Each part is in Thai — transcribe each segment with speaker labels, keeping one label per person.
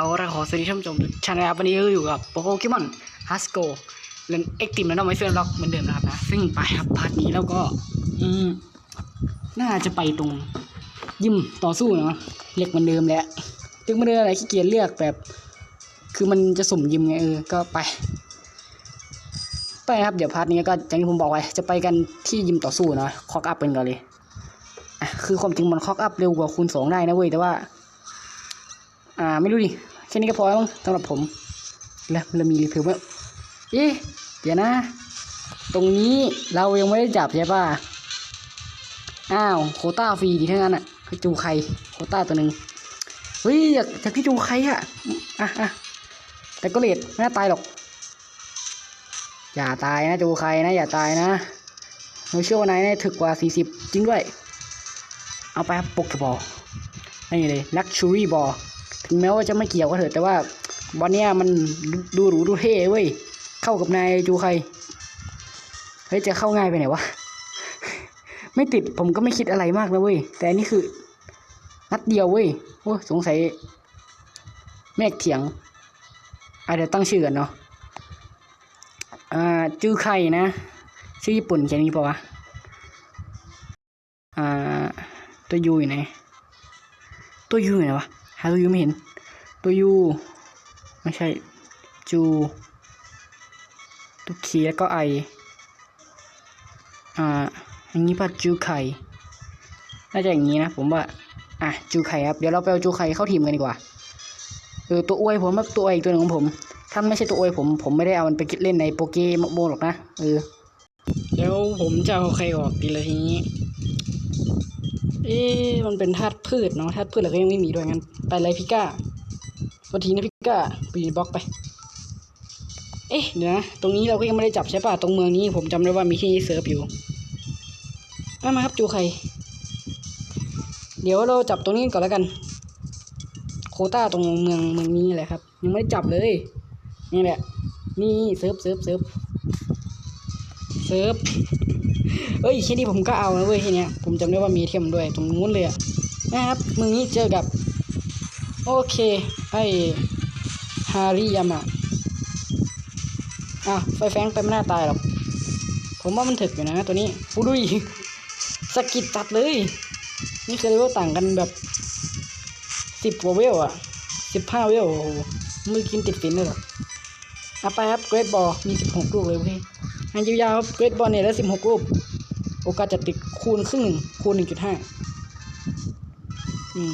Speaker 1: เอาละขอสวัสดีท่านผู้ชมทุกท่านนะครับวันนี้ก็อยู่กับโปเกมอนฮัสโกเล่นเอ็กติมแล้วน้องไมเฟรนล็อกเหมือนเดิมนะครับนะซึ่งไปครับพาร์ทนี้แล้วก็ อืมน่าจะไปตรงยิมต่อสู้เนาะเล็กเหมือนเดิมแหละเล็กเหมือนเดิมอะไรขี้เกียจเลือกแบบ คือมันจะสุ่มยิมไงเออก็ไป ไปครับเดี๋ยวพาร์ทนี้ก็อย่างที่ผมบอกไว้จะไปกันที่ยิมต่อสู้เนาะคอกอัพเป็นกันเลยอะคือความจริงมันคอกอัพเร็วกว่าคูณสองได้นะเว้ยแต่ว่า อ่าไม่รู้ดิ แค่นี้ก็พอแล้วมั้งสำหรับผม แล้วเรามีรีวิวว่าเอ๊ะเดี๋ยวนะ ตรงนี้เรายังไม่ได้จับใช่ป่ะอ้าวโคต้าฟรีดีทั้งนั้นอะคือจูไครโคต้าตัวหนึ่งเฮ้ยอยากอยากที่จูไคอะอะอะแต่ก็เลดไม่น่าตายหรอก อย่าตายนะจูไครนะอย่าตายนะเราเชื่อว่านายน่ถึกกว่าสี่สิบจริงด้วย เอาไปครับโปเกบอลนี่เลยลักชูรี่บอล ถึงแม้ว่าจะไม่เกี่ยวก็เถอะแต่ว่าวันเนี้ยมันดูหรูดูเท่เว้ยเข้ากับนายจูใครเฮ้ยจะเข้าง่ายไปไหนวะไม่ติดผมก็ไม่คิดอะไรมากนะเว้ยแต่อันนี่คือนัดเดียวเว้ยโอ้สงสัยแม่กเถียงอะเดี๋ยวตั้งชื่อกันเนาะอ่าจูไคนะ ชื่อญี่ปุ่นแค่นี้ปะวะอ่าตัวยูอยู่ไหนตัวยูอยู่ไหนวะ หาตัวยูไม่เห็น ตัวยูไม่ใช่ จู ตัวคีแล้วก็ไอ อ่าอย่างนี้ป่ะจูไข่น่าจะอย่างนี้นะ ผมว่า อะจูไข่ครับ เดี๋ยวเราไปเอาจูไข่เข้าทีมกันดีกว่า เออตัวอวยผมแบบตัวอีกตัวหนึ่งของผม ถ้าไม่ใช่ตัวอวยผม ผมไม่ได้เอามันไปเล่นในโปเกมอนโมหรอกนะ เออเดี๋ยวผมจะเอาใครออกดีละทีนี้ เอ๊มันเป็นธาตุพืชเนาะธาตุพืชเราก็ยังไม่มีด้วยงั้น ไปเลยพิก้าวันทีนะพิก้าปีบล็อกไป เอ๊ะเดี๋ยวนะตรงนี้เราก็ยังไม่ได้จับใช่ป่ะตรงเมืองนี้ผมจำได้ว่ามีที่เซิร์ฟอยู่มามาครับจูใคร เดี๋ยวเราจับตรงนี้ก่อนแล้วกัน โคต้าตรงเมืองเมืองนี้แหละครับ ยังไม่ได้จับเลยนี่แหละ นี่เซิร์ฟเซิร์ฟเซิร์ฟเซิร์ฟ เอ้ยแค่นี้ผมก็เอานะเว้ยทีเนี้ยผมจำได้ว่ามีเทียมด้วยตรงนู้นเลยนะครับมึงนี้เจอกับ โอเค ไอฮาริยามะอะไฟแฟงไปไม่น่าตายหรอกผมว่ามันถึกอยู่นะตัวนี้ปูดุยสกิดจัดเลย นี่คือเลเวลต่างกันแบบสิบกว่าเวลอะสิบห้าเวลมือกินติดฟินเลยหรอเอาไปครับเกรดบอลมีสิบหกลูกเลยเว้ยอันยาวๆครับเกรดบอลเนี่ยแล้วสิบหกลูก โอกาสจะติดคูณครึ่งหนึ่งคูณหนึ่งจุดห้าอืม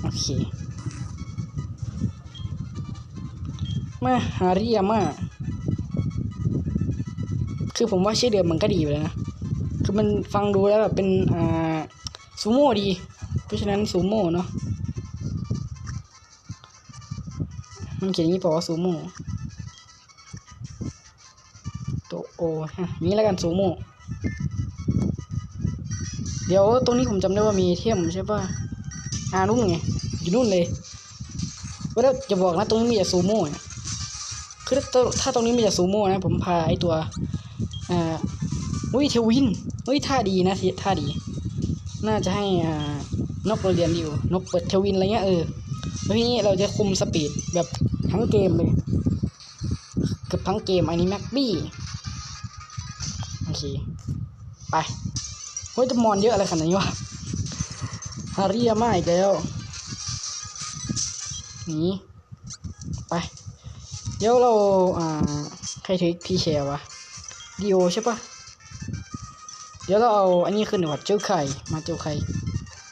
Speaker 1: โอเคมาฮาริยาม่าคือผมว่าชื่อเดิมมันก็ดีอยู่แล้วนะ คือมันฟังดูแล้วแบบเป็น อ่า ซูโม่ดี เพราะฉะนั้นซูโม่เนาะมันเขียนอย่างนี้เปล่าวะซูโม่ตัวโอฮะนี้แล้วกันซูโม่ ดี๋ยวตรงนี้ผมจำได้ว่ามีเทียมใช่ป่ะอ่านู่นไงอยู่นู่นเลยว่าแล้วจะบอกนะตรงนี้มีแต่ซูโม่นคือถ้าถ้าตรงนี้มีแต่ซูโม่นะ ผมพาไอตัวอ่าอุ้ยเทวินอุ้ยท่าดีนะท่าดี น่าจะให้อ่านกเราเรียนอยู่นกเปิดเทวินอะไรเงี้ยเออแล้วทีนี้เราจะคุมสปีดแบบทั้งเกมเลยเกือบทั้งเกมอันนี้แม็กบี้โอเคไป เฮ้ยแตมอนเยอะอะไรขนาดนี้วะฮาริยาม่าอีกแล้วหนีไป เดี๋ยวเราอ่าใครถือพีแชร์วะดีโอใช่ปะเดี๋ยวเราเอาอันนี้ขึ้นดีกว่าเจ้าไข่มาเจ้าไข่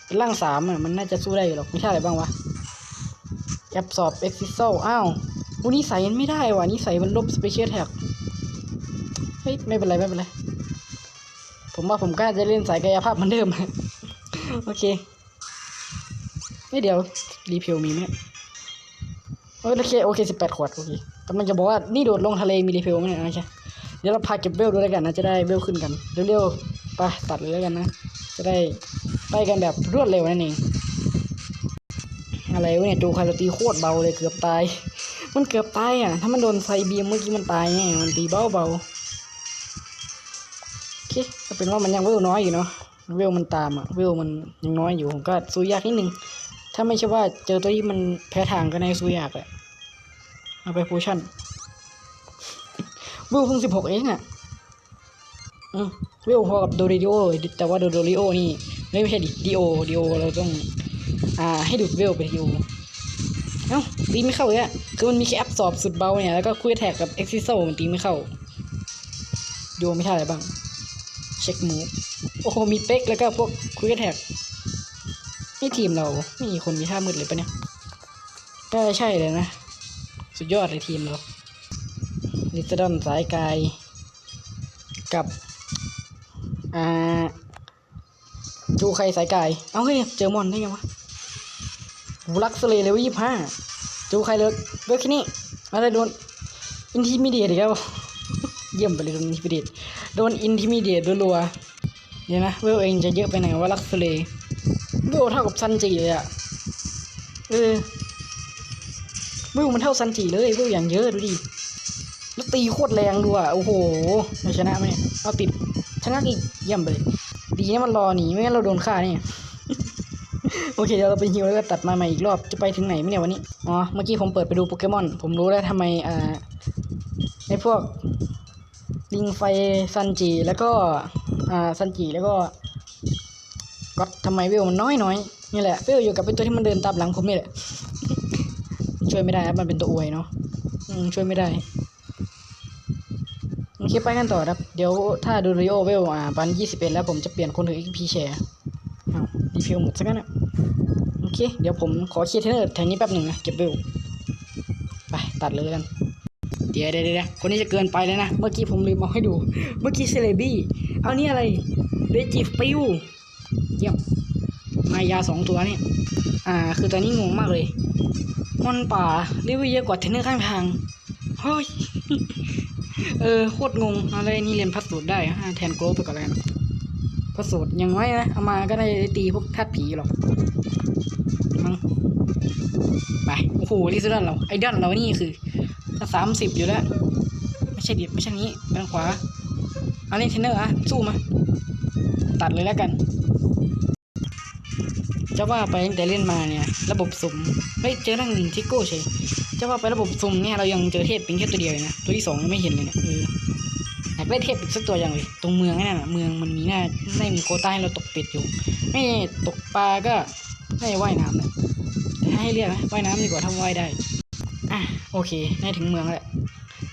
Speaker 1: เป็นร่างสามอะมันน่าจะสู้ได้หรอกไม่ใช่อะไรบ้างวะแอบสอบเอ็กซิโซอ้าววันนี้ใส่ไม่ได้ว่ะนี่ใส่มันลบสเปเชียลแท็กเฮ้ยไม่เป็นไรไม่เป็นไร ผมว่าผมกล้าจะเล่นสายกายภาพเหมือนเดิม โอเคไม่เดี๋ยว รีเพลมีไหมโอเคโอเคสิบแปดขวดโอเคกำลังจะบอกว่านี่โดดลงทะเลมีรีเพลไหมเนี่ยโอเคเดี๋ยวเราพาเก็บเวลด้วยแล้วกันนะจะได้เวลขึ้นกันเร็วๆไปตัดเลยแล้วกันนะจะได้ไปกันแบบรวดเร็วนั่นเองอะไรวะเนี่ยดูคาร์ตีโคตรเบาเลยเกือบตาย มันเกือบตายอะ ถ้ามันโดนไฟเบียมเมื่อกี้มันตายแน่มันตีเบาเบาๆ เคก็เป็นว่ามันยังเวลน้อยอยู่เนาะเวลมันตามอะเวลมันยังน้อยอยู่ผมก็สู้ยากนิดนึงถ้าไม่ใช่ว่าเจอตัวที่มันแพ้ทางก็ในซูยากแหละเอาไปโพชั่นวิวเพิ่งสิบหกเองอะอืมวิวพอกับโดริโอเลยแต่ว่าโดโดริโอนี่ไม่ไม่ใช่ดิดิโอดิโอเราต้อง อ่า ให้ดูดเวลไปดิโอเอ้าตีไม่เข้าเลยอะคือมันมีแค่แอปสอบสุดเบาเนี่ยแล้วก็คุยแท็กกับเอ็กซิโซมันตีไม่เข้าดูไม่ใช่อะไรบ้าง เช็คมูฟโอ้โหมีเป๊กแล้วก็พวกคุยแท็กนี่ทีมเราไม่มีคนมีท่ามืดเลยปะเนี่ยก็ใช่เลยนะ สุดยอดเลยทีมเราลิซดอนสายกายกับอ่าจูใครสายกาย เอาเฮ้ยเจอมอนได้ไงวะบูลักสเลเลเวลยี่ห้าจูใครเลยเลือกแค่นี้อะไรโดนอินทิมิเดียอีกแล้วเยี่ยมไปเลยโดนอินทิมิเดีย โดนอินทิมิเดียรัวๆเดี๋ยวนะเวลเองจะเยอะไปไหนวะลักสเลเวลเท่ากับซันจีเลยอะเออเวลมันเท่าซันจีเลยเวลอย่างเยอะดูดิแล้วตีโคตรแรงด้วยโอ้โหเราชนะไหมเนี่ยเอาติดชนะอีกเยี่ยมเลยดีนะมันรอหนีไม่งั้นเราโดนฆ่าเนี่ยโอเคเดี๋ยวเราไปฮิวแล้วก็ตัดมาใหม่อีกรอบจะไปถึงไหนไหมเนี่ยวันนี้อ๋อเมื่อกี้ผมเปิดไปดูโปเกมอน ผมรู้แล้วทำไมอ่าไอพวก ลิงไฟซันจีแล้วก็อ่าซันจีแล้วก็ก็ทำไมเวลมันน้อยน้อยนี่แหละเวลอยู่กับเป็นตัวที่มันเดินตามหลังผมนี่แหละ ช่วยไม่ได้ครับมันเป็นตัวอวยเนาะช่วยไม่ได้โอเคไปกันต่อครับ เดี๋ยวถ้าดูริโอเวลอ่าปันยี่สิบเอ็ดแล้วผมจะเปลี่ยนคนถึง XP share อ้าดีฟิลหมดสักกันนะโอเค เดี๋ยวผมขอเคลียร์เทนเนอร์แถวนี้แป๊บหนึ่งนะ เก็บเวล ไป ตัดเลยกัน เดี๋ยวเดี๋ยวเดี๋ยวคนนี้จะเกินไปแล้วนะ เมื่อกี้ผมลืมเอาให้ดู เมื่อกี้เซเลบี้ เอานี่อะไรเบจิฟปิวเยี่ยมมายาสองตัวนี่ อ่า คือตอนนี้งงมากเลย มอนป่าเรียกว่าเยอะกว่าเทนเนอร์ข้างทาง เฮ้ย เออ โคตรงง อะไรนี่เรียนพัสดุได้แทนโกลบไปก่อนเลยนะพัสดุยังน้อยนะ เอามาก็ได้ตีพวกธาตุผีหรอกมั้งไป โอ้โหลิซดอนเรา ไอดอนเรานี่คือ สามสิบอยู่แล้ว ไม่ใช่ดิไม่ใช่นี้ไปทางขวาเอานี่เทนเนอร์อะสู้มา ตัดเลยแล้วกัน จะว่าไปตั้งแต่เล่นมาเนี่ย ระบบสุ่มไม่เจอร่างหนึ่งทิกโก้ใช่จะว่าไประบบสุ่มเนี่ยเรายังเจอเทพเป็นแค่ตัวเดียวเลยนะตัวที่สองไม่เห็นเลยเนี่ยเอออยากได้เทพอีกสักตัวอย่างเลยตรงเมืองนั่นน่ะเมืองมันมีหน้าไม่มีโคต้าให้เราตกเป็ดอยู่ไม่ตกปลาก็ไม่ว่ายน้ำเลยให้เรียกนะว่ายน้ำดีกว่าถ้าว่ายได้ อะโอเคได้ถึงเมืองแล้ว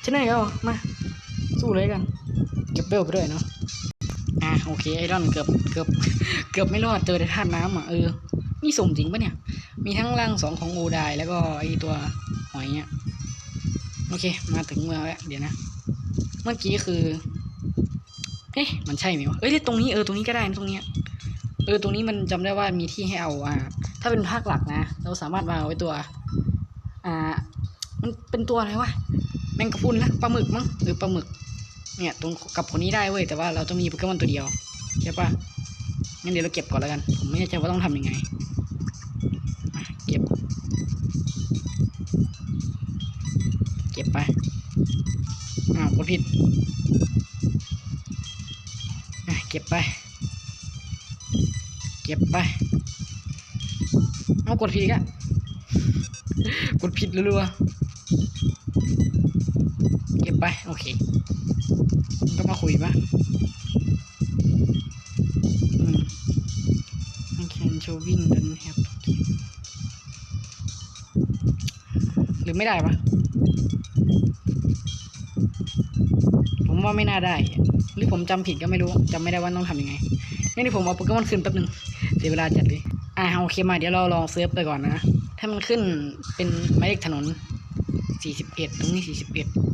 Speaker 1: ชนะก็มา สู้เลยกันเก็บเบลไปด้วยเนาะอะโอเคไอรอนเกือบเกือบเกือบไม่รอดเจอแต่ธาตุน้ำอะเออนี่สุ่มจริงปะเนี่ย มีทั้งร่างสองของโอไดแล้วก็ไอตัวหอยเนี่ยโอเค มาถึงเมืองแล้วเดี๋ยวนะ เมื่อกี้คือเอ๊ะมันใช่ไหมวะเอ้ยตรงนี้เออตรงนี้ก็ได้นะตรงเนี้ยเออตรงนี้มันจำได้ว่ามีที่ให้เอาอ่าถ้าเป็นภาคหลักนะ เราสามารถมาเอาไว้ตัว อ่า มันเป็นตัวอะไรวะแมงกะพรุนนะปลาหมึกมั้งหรือปลาหมึก เนี่ยตรงกับคนนี้ได้เว้ยแต่ว่าเราต้องมีโปเกมอนตัวเดียวใช่ปะงั้นเดี๋ยวเราเก็บก่อนแล้วกันผมไม่แน่ใจว่าต้องทำยังไงเก็บ เก็บไปอ้าวกดผิดเก็บไป เก็บไป เอากดผิดอีกอะกดผิดรัวๆ เก็บไป โอเค ก็มาคุยปะอืม I can showing don't have หรือไม่ได้ปะผมว่าไม่น่าได้ หรือผมจำผิดก็ไม่รู้จำไม่ได้ว่าต้องทำยังไงงั้นนี่ผมเอาโปเกมอนขึ้นแป๊บนึง เสียเวลาจัดเลย อ่าโอเคมาเดี๋ยวเราลองเซิร์ฟไปก่อนนะ ถ้ามันขึ้นเป็นหมายเลขถนน 41 ตรงนี้ 41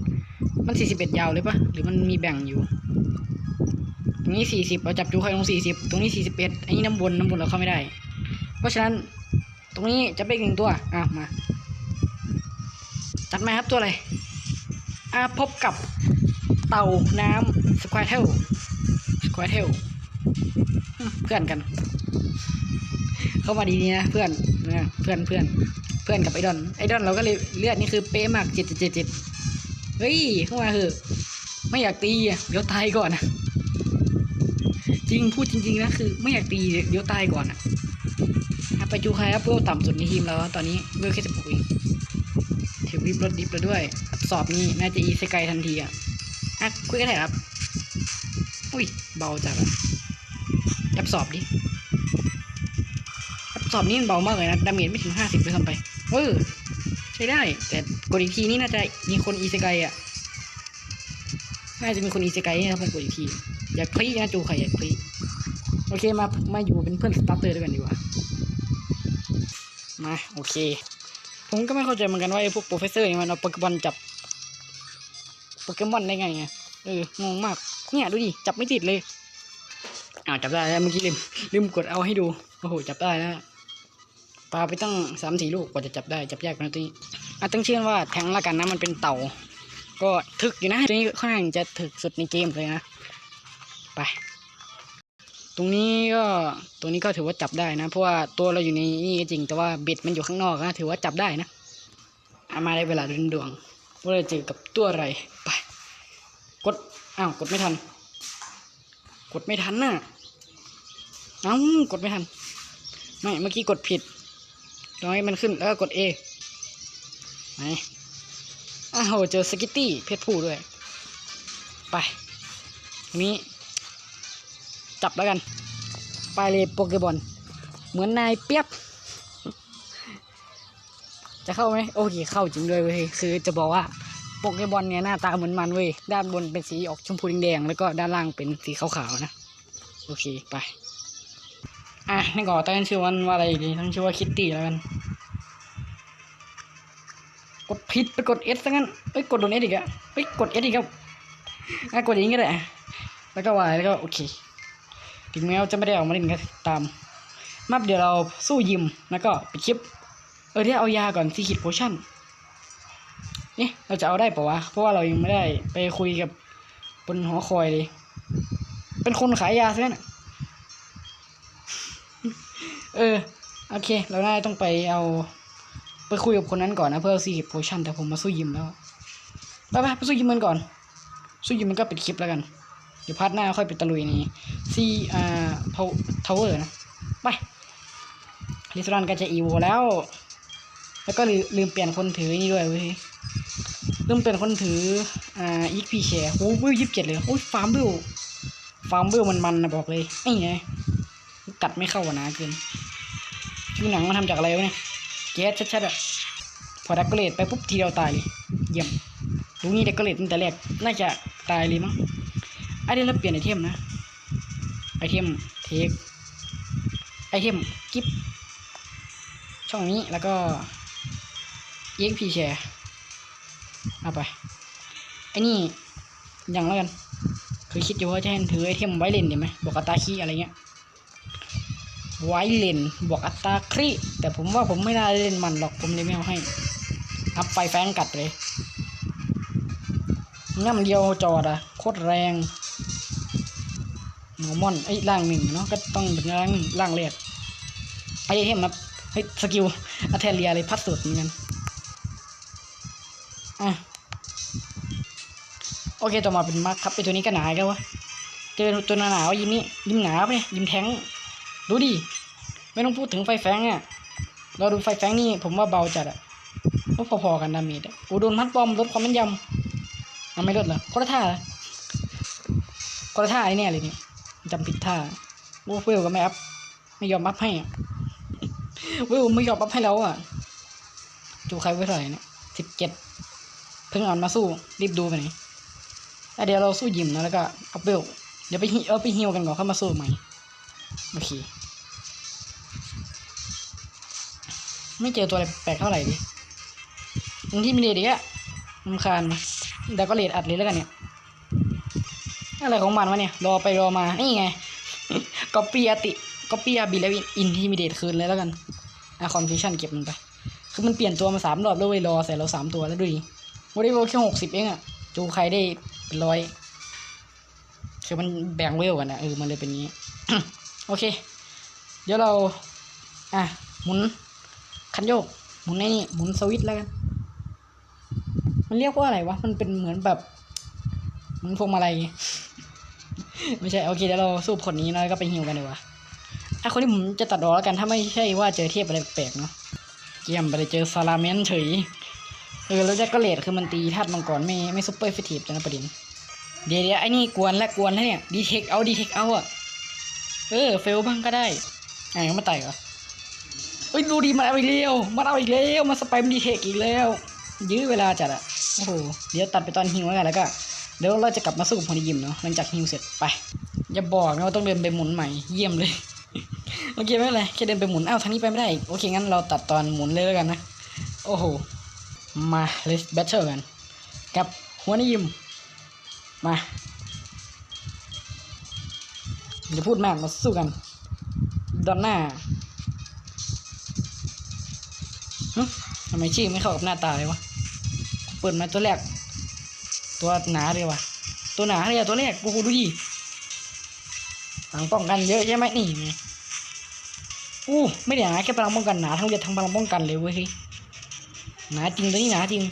Speaker 1: มัน41ยาวเลยปะหรือมันมีแบ่งอยู่ ตรงนี้40เราจับจูใครตรง40ตรงนี้41อันนี้น้ำบนน้ำบนเราเข้าไม่ได้ เพราะฉะนั้นตรงนี้จะเป็นอีกหนึ่งตัวอะมาจัดมาครับตัวอะไรอะพบกับเต่าน้ำสควอเทลสควอเทลเพื่อนกัน เข้ามาดีๆนะเพื่อนนะเพื่อนเพื่อนเพื่อนกับไอดอนไอดอนเราก็เลยเลือดนี่คือเป๊ะมากเจ็ดเจ็ดเจ็ด เฮ้ยเข้ามาเถอะไม่อยากตีอะเดี๋ยวตายก่อนนะจริงพูดจริงๆนะคือ ไม่อยากตีเดี๋ยวตายก่อนอะอะไปไปจูใครครับเพื่ต่ำสุดในทีมเราตอนนี้เพื่อแค่สิบหกเองถือวิบรถดิฟแล้วด้วย สอบนี้น่าจะอีสกายทันทีอะอะคุยกันไหนอยครับอุ้ยเบาจังอะยับสอบดิยับสอบนี่มันเบามากเลยนะดาเมจไม่ถึงห้าสิบเลยทำไปเออ ใช้ได้ แต่กดอีกทีนี่น่าจะมีคนอีสกายอะน่าจะมีคนอีสกายนะผมกดอีกที อยากคลิกนะจูใครอยากคลิกโอเคมามาอยู่เป็นเพื่อนสตาร์เตอร์ด้วยกันดีกว่ามาโอเค ผมก็ไม่เข้าใจเหมือนกันว่าไอ้พวกโปรเฟสเซอร์นี่มันเอาโปเกมอนจับโปเกมอนได้ไงไงเอองงมากเนี่ยดูดิจับไม่ติดเลยอ้าวจับได้แล้วเมื่อกี้ลืมลืมกดเอาให้ดูโอ้โหจับได้แล้ว ปลาไปตั้งสามสี่ลูกกว่าจะจับได้จับยากนะตัวนี้อะตั้งชื่อว่าแทงละกันนะมันเป็นเต่า ก็ถึกอยู่นะตัวนี้ค่อนข้างจะถึกสุดในเกมเลยนะไป ตรงนี้ก็ตรงนี้ก็ถือว่าจับได้นะ เพราะว่าตัวเราอยู่ในนี่ก็จริง แต่ว่าเบ็ดมันอยู่ข้างนอกนะถือว่าจับได้นะอะมาได้เวลาดุนดวงว่าเราเจอกับตัวอะไรไปกดอ้าวกดไม่ทัน กดไม่ทันน่ะเอ้ากดไม่ทันไม่เมื่อกี้กดผิด ร้อยมันขึ้นแล้วก็กด A ไหนอ้าวเจอสกิตตี้เพชรผู้ด้วย ไปนี้ จับแล้วกัน ไปเลยโปเกบอลเหมือนนายเปียบ จะเข้าไหมโอเคเข้าจริงด้วยเว้ยคือจะบอกว่าโปเกบอลเนี่ยหน้าตาเหมือนมันเว้ยด้านบนเป็นสีออกชมพูแดงๆแล้วก็ด้านล่างเป็นสีขาวๆนะ โอเคไป อะนี่ก่อนตั้งชื่อวันว่าอะไรดีตั้งชื่อว่าคิตตี้แล้วกัน กดผิดไปกดเอสซะงั้นเอ้ยกดโดนเอสอีกอะเอ้ยกดเอสอีกครับอะกดอย่างนี้ก็ได้แล้วก็วายแล้วก็โอเค ถึงแม้ว่าจะไม่ได้ออกมาเล่นก็ตามมับเดี๋ยวเราสู้ยิมแล้วก็ไปดคลิป เออเดี๋ยวเอายาก่อนซีคิดโพชั่นนี่เราจะเอาได้ปะวะ เพราะว่าเรายังไม่ได้ไปคุยกับบนหอคอยเลย เป็นคนขายยาซะนะ เออ โอเค เราน่าต้องไปเอา ไปคุยกับคนนั้นก่อนนะเพื่อเอาซีคิดโพชั่นแต่ผมมาสู้ยิมแล้วไปไปไปสู้ยิมมันก่อน สู้ยิมมันก็ปิดคลิปแล้วกัน เดี๋ยวพาร์ทหน้าค่อยไปตะลุยนี่ซีอ่าทาวเวอร์นะ ไปลิสรอนก็จะอีโวแล้ว แล้วก็ลืมลืมเปลี่ยนคนถือนี่ด้วยเว้ยลืมเปลี่ยนคนถืออ่าอีกพีแชร์โอ้วิวยี่สิบเจ็ดเลยโอ้ยฟาร์มบิลฟาร์มบิลมันมันนะบอกเลยไอ้ไงกัดไม่เข้านะเกิน ผิวหนังมันทำจากอะไรวะเนี่ยแก๊สชัดๆอะพอดักเกเลตไปปุ๊บทีเดียวตายเลยเยี่ยมรู้งี้ดักเกเลตตั้งแต่แรกน่าจะตายเลยมั้งไอเดียเราเปลี่ยนไอเทมนะไอเทมเทคไอเทมกิฟช่องนี้แล้วก็ EXP share เอาไปไอ้นี่ยังแล้วกันคือคิดอยู่ว่าจะให้ถือไอเทมไว้เลนดีไหมบอกอัตาคีอะไรเงี้ย ไว้เลนบอกอัตราครีแต่ผมว่าผมไม่น่าเล่นมันหรอกผมเลยไม่เอาให้อัพไฟแฟงกัดเลยง่ำเดียวจอดอะโคตรแรงหนูมอนไอ้ล่างหนึ่งเนาะก็ต้องเป็นล่างล่างเลียดไอ้เทมนะเฮ้ยสกิลอัเทเลียเลยพัดสุดเหมือนกันอะโอเคต่อมาเป็นมาร์คครับไอตัวนี้ก็หนาอีกันวะเจอตัวหนาวยิ้มนี่ยิ้มหนาไปะเนี่ยยิ้มแทง ดูดิ ไม่ต้องพูดถึงไฟแฟงอะ เราดูไฟแฟงนี่ผมว่าเบาจัดอะก็พอๆกันดาเมจอะโอ้โดนมัดบอมลดความแม่นยำเอาไม่ลดเหรอคนละท่าคนละท่าไอ้เนี่ยเลยเนี่ยจำผิดท่าโอ้เฟลก็ไม่อัพไม่ยอมอัพให้อะเวิวไม่ยอมอัพให้แล้วอะจูใครไว้เท่าไหร่เนี่ยสิบเจ็ดเพิ่งอ่านมาสู้รีบดูไปไหนเดี๋ยวเราสู้ยิมนะแล้วก็อัพเวลเดี๋ยวไปเอาไปฮิวกันก่อนเข้ามาสู้ใหม่ โอเค ไม่เจอตัวอะไรแปลกเท่าไหร่ดิมึงที่มีเดดิอะรำคาญมาเดี๋ยวก็เลดอัดเลยแล้วกันเนี่ย อะไรของมันวะเนี่ย รอไปรอมา นี่ไงก๊อปปี้อติก๊อปปี้อาบิแล้วอินที่มีเดทคืนเลยแล้วกันอะคอนฟิชชั่นเก็บมันไป คือมันเปลี่ยนตัวมาสามรอบแล้วเว้ยรอใส่เราสามตัวแล้วดูดิวอลเลย์บอลแค่หกสิบเองอะจูใครได้เป็นร้อยคือมันแบ่งเวลกันนะเออมันเลยเป็นงี้ โอเค เดี๋ยวเรา อะ หมุนคันโยก หมุนในนี่ หมุนสวิตช์แล้วกัน มันเรียกว่าอะไรวะ มันเป็นเหมือนแบบเหมือนพวงมาลัยไม่ใช่ โอเค เดี๋ยวเราสู้ผลนี้นะแล้วก็ไปฮิวกันดีกว่าอะคนที่ผมจะตัดออแล้วกัน ถ้าไม่ใช่ว่าเจอเทพอะไรแปลกเนาะเยี่ยมไปเลยเจอซาลาเมนเฉย เออ แล้วแจ็คก็เลดคือมันตีธาตุมังกรไม่ไม่ซุปเปอร์เฟทีฟนะประเด็นเดี๋ยวเดี๋ยวไอ้นี่กวนและกวนแล้วเนี่ย ดีเทคเอาดีเทคเอาอะ เออเฟลบ้างก็ได้ไงก็มาไต่เหรอเอ้ยดูดีมันเอาอีกแล้วมันเอาอีกแล้วมาสไปมดีเทคอีกแล้ว ยื้อเวลาจัดอะโอ้โหเดี๋ยวตัดไปตอนฮิวแล้วกันแล้วก็เดี๋ยวเราจะกลับมาสู้กับพอดียิมเนาะหลังจากฮิวเสร็จไปอย่าบอกนะว่าต้องเดินไปหมุนใหม่เยี่ยมเลยโอเคไม่เป็นไรแค่เดินไปหมุนอ้าวทางนี้ไปไม่ได้อีกโอเคงั้นเราตัดตอนหมุนเลยแล้วกันนะโอ้โหมา let's battle กันกับหัวนิยิมมา อย่าพูดมากมาสู้กันดอนหน้าทำไมชื่อไม่เข้ากับหน้าตาเลยวะเปิดมาตัวแรก ตัวหนาเลยวะตัวหนาเลยอะตัวแรกโอ้โหดูดิพลังป้องกันเยอะใช่ไหมนี่ไงอู้ไม่ได้หนาแค่พลังป้องกันหนาทั้งเลือดทั้งพลังป้องกันเลยเว้ยหนาจริงตัวนี้หนาจริง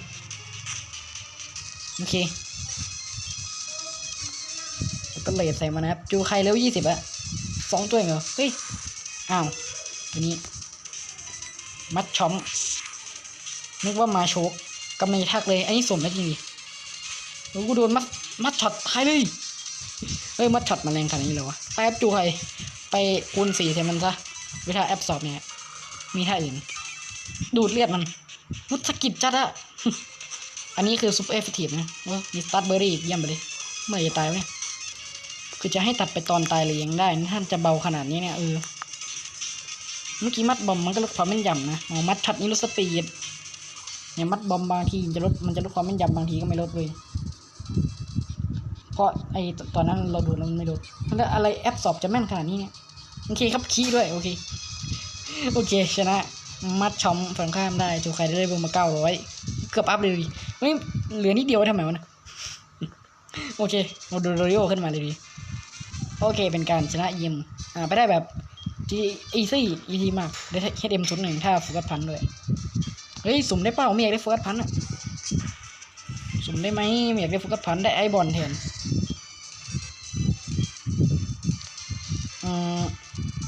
Speaker 1: โอเค ก็เลดใส่มานะครับ จูใครเร็วยี่สิบอะสองตัวเองเหรอ เฮ้ย อ้าวตัวนี้ มัดช้อม นึกว่ามาโชกกำลังจะทักเลย อันนี้สมแล้วจริงดิโอ้กูโดนมัด มัดช็อตใครเลยเอ้ย มัดช็อตมาแรงขนาดนี้เลยวะไปแอปจูไฮไปคูณสี่ใส่มันซะ วิธีแอปสอบเนี่ย มีท่าอื่น ดูดเลือดมันมุสกิดจัดอะอันนี้คือซุปเปอร์เอฟเฟกตีฟนะมีสตาร์เบอร์รี่เยี่ยมไปเลย เมื่อไหร่จะตายวะเนี่ย คือจะให้ตัดไปตอนตายเลยยังได้นะท่านจะเบาขนาดนี้เนี่ยเออเมื่อกี้มัดบอมมันก็ลดความแม่นยำนะอ๋อมัดช็อตนี่ลดสปีดเนี่ยมัดบอมบางทีจะลดมันจะลดความแม่นยำบางทีก็ไม่ลดเลยเพราะไอตอนนั้นเราดูแล้วมันไม่ลดแล้วอะไรแอปสอบจะแม่นขนาดนี้เนี่ยโอเคครับคีย์ด้วยโอเคโอเคชนะมัดชอมฝั่งข้ามได้จูใครได้เบอร์มาเก้าร้อยเกือบอัพเลยดิเฮ้ยเหลือนิดเดียวทำไมวะเนะโอเคเราดูโรโอขึ้นมาเลยดี โอเคเป็นการชนะยิมอ่าไปได้แบบจีอีซี่อีทีมากได้แค่เอ็มศูนย์หนึ่งถ้าโฟกัสพันด้วยเฮ้ยสุ่มได้เปล่าไม่อยากได้โฟกัสพันอะสุ่มได้ไหมไม่อยากได้โฟกัสพันได้ไอบอลแทนอืม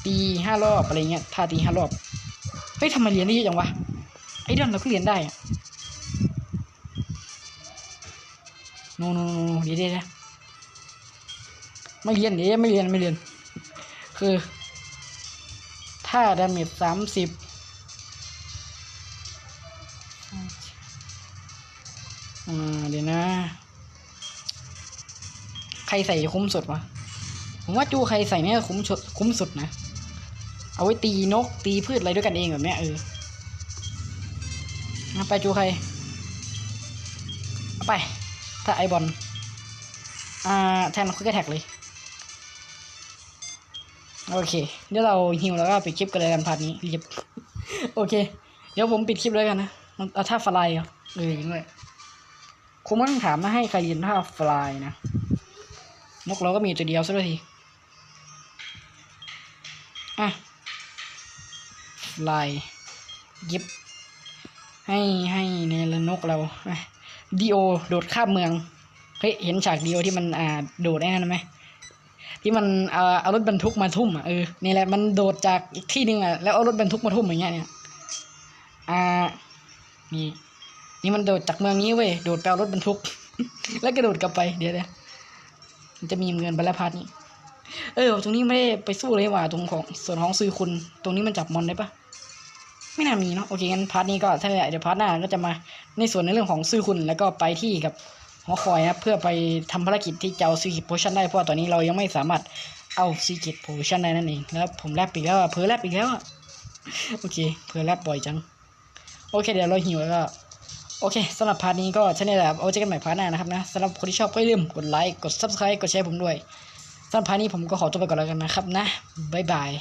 Speaker 1: ตีห้ารอบอะไรเงี้ยท่าตีห้ารอบเฮ้ยทำไมเรียนได้เยอะจังวะไอดอนเราก็เรียนได้อะโนโนโนโนเดี๋ยวเดี๋ยวเดี๋ยว ไม่เรียนเดี๋ยวไม่เรียนไม่เรียน คือ ถ้าดาเมจสามสิบอ่าเดี๋ยวนะ ใครใส่คุ้มสุดวะผมว่าจูใครใส่เนี่ยคุ้มสุดคุ้มสุดนะ เอาไว้ตีนกตีพืชอะไรด้วยกันเองแบบเนี้ยเออเอาไปจูใครเอาไป ถ้าไอบอลอ่าแทนคุกแท็กเลย โอเค เดี๋ยวเราฮิวแล้วก็ปิดคลิปกันเลยกันพาร์ทนี้รีบโอเค เดี๋ยวผมปิดคลิปเลยกันนะมันเอาท่าฟลายเหรอเออจริงด้ยคงไม่ต้องถามนะให้ใครเรียนท่าฟลายนะนกเราก็มีตัวเดียวซะด้วยทีอะลายยิบ ให้ให้ในละนกเราดีโอโดดข้ามเมือง เฮ้ย เห็นฉากดีโอที่มันอ่าโดดไอ้นั่นไหม ที่มันเอาเอารถบรรทุกมาทุ่มอะเออนี่แหละมันโดดจากอีกที่หนึ่งอะแล้วเอารถบรรทุกมาทุ่มอย่างเงี้ยเนี่ยอ่านี่นี่มันโดดจากเมืองนี้เว้ยโดดไปเอารถบรรทุก แล้วกระโดดกลับไปเดี๋ยวเดี๋ยวมันจะมีเงินบรรลพาร์นี้เออตรงนี้ไม่ได้ไปสู้เลยว่ะตรงของส่วนของซื้อคุณ ตรงนี้มันจับมอนได้ปะไม่น่ามีเนาะโอเคงั้นพาร์ทนี้ก็ถ้าเดี๋ยวพาร์ทหน้าก็จะมาในส่วนในเรื่องของซื้อคุณแล้วก็ไปที่กับ หอคอยนะครับเพื่อไปทำภารกิจที่จะเอาซีกิตโพชั่นได้เพราะตอนนี้เรายังไม่สามารถเอาซีกิตโพชั่นได้นั่นเองแล้วผมแลบอีกแล้วเพอแลบอีกแล้วโอเคเพอแลบบ่อยจัง โอเค เดี๋ยวเราหิวแล้วก็โอเคสำหรับพาร์ทนี้ก็ใช่นี่แหละครับเอาเจอกันใหม่พาร์ทหน้านะครับนะสำหรับคนที่ชอบก็อย่าลืมกดไลค์กด subscribe กดแชร์ผมด้วยสำหรับพาร์ทนี้ผมก็ขอตัวไปก่อนแล้วกันนะครับนะบ๊ายบาย